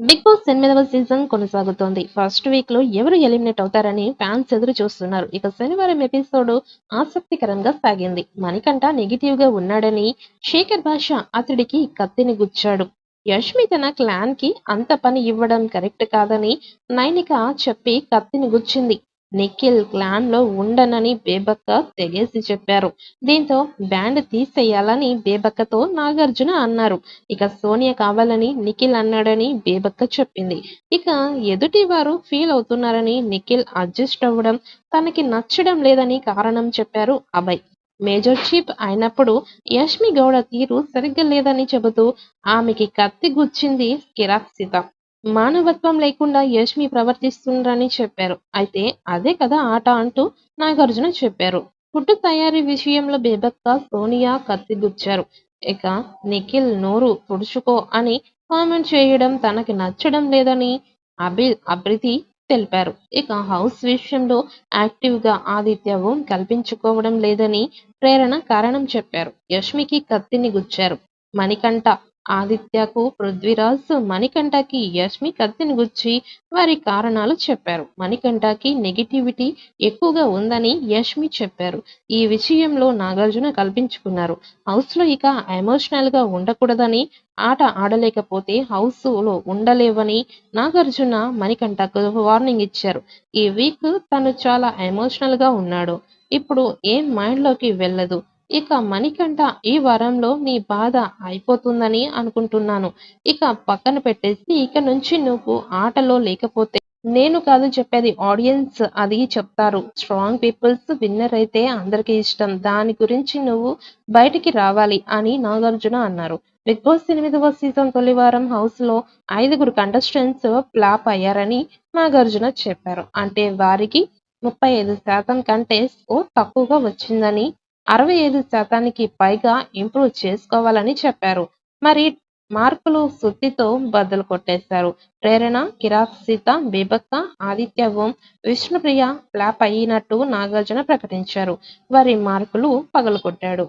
Big Boss ఎనిమిదవ season కొనసాగుతోంది. First వీక్లో ఎవరు ఎలిమినేట్ అవుతారని ఫ్యాన్స్ ఎదురు చూస్తున్నారు. ఇక శనివారం ఎపిసోడ్ ఆసక్తికరంగా సాగింది. మణికంఠ నెగిటివ్గా ఉన్నాడని శేఖర్ భాష అతడికి కత్తిని గుచ్చాడు. యష్మి తన క్లాన్కి అంత పని ఇవ్వడం కరెక్ట్ కాదని నైనిక చెప్పి కత్తిని గుచ్చింది. నిఖిల్ క్లాన్లో ఉండనని బేబక్క తెగేసి చెప్పారు. దీంతో బ్యాండ్ తీసేయాలని బేబక్కతో నాగార్జున అన్నారు. ఇక సోనియా కావాలని నిఖిల్ అన్నాడని బేబక్క చెప్పింది. ఇక ఎదుటి వారు ఫీల్ అవుతున్నారని నిఖిల్ అడ్జస్ట్ అవ్వడం తనకి నచ్చడం లేదని కారణం చెప్పారు అభయ్. మేజర్ చీఫ్ అయినప్పుడు యష్మి గౌడ తీరు సరిగ్గా లేదని చెబుతూ ఆమెకి కత్తి గుచ్చింది కిరాక్సిత మానవత్వం లేకుండా యష్మి ప్రవర్తిస్తుండ్రని చెప్పారు. అయితే అదే కదా ఆట అంటూ నాగార్జున చెప్పారు. ఫుడ్ తయారీ విషయంలో బేబక్క సోనియా కత్తి గుచ్చారు. ఇక నిఖిల్ నోరు తుడుచుకో అని కామెంట్ చేయడం తనకి నచ్చడం లేదని అభి అభివృద్ధి తెలిపారు. ఇక హౌస్ విషయంలో యాక్టివ్గా ఆదిత్య ఓం కల్పించుకోవడం లేదని ప్రేరణ కారణం చెప్పారు. యష్మికి కత్తిని గుచ్చారు. మణికంఠ ఆదిత్యకు పృథ్వీరాజ్ మణికంఠకి యష్మి కత్తిని గుచ్చి వారి కారణాలు చెప్పారు. మణికంఠకి నెగిటివిటీ ఎక్కువగా ఉందని యష్మి చెప్పారు. ఈ విషయంలో నాగార్జున కల్పించుకున్నారు. హౌస్లో ఇక ఎమోషనల్గా ఉండకూడదని ఆట ఆడలేకపోతే హౌస్లో ఉండలేవని నాగార్జున మణికంఠకు వార్నింగ్ ఇచ్చారు. ఈ వీక్ తను చాలా ఎమోషనల్గా ఉన్నాడు. ఇప్పుడు ఏం మైండ్లోకి వెళ్ళదు? ఇక మణికంఠ ఈ వారంలో నీ బాధ అయిపోతుందని అనుకుంటున్నాను. ఇక పక్కన పెట్టేసి ఇక నుంచి నువ్వు ఆటలో లేకపోతే నేను కాదు చెప్పేది ఆడియన్స్ అది చెప్తారు. స్ట్రాంగ్ పీపుల్స్ విన్నర్ అయితే అందరికీ ఇష్టం. దాని గురించి నువ్వు బయటికి రావాలి అని నాగార్జున అన్నారు. బిగ్ బాస్ ఎనిమిదవ సీజన్ తొలి వారం హౌస్లో ఐదుగురు కంటెస్టెంట్స్ ఫ్లాప్ అయ్యారని నాగార్జున చెప్పారు. అంటే వారికి ముప్పై ఐదు శాతం కంటే స్కోర్ తక్కువగా వచ్చిందని అరవై ఐదు శాతానికి పైగా ఇంప్రూవ్ చేసుకోవాలని చెప్పారు. మరి మార్కులు సుత్తితో బద్దలు కొట్టేశారు. ప్రేరణ కిరాక్ సీత బేబక్క ఆదిత్య ఓం విష్ణుప్రియ ఫ్లాప్ అయినట్టు నాగార్జున ప్రకటించారు. వారి మార్కులు పగలగొట్టాడు.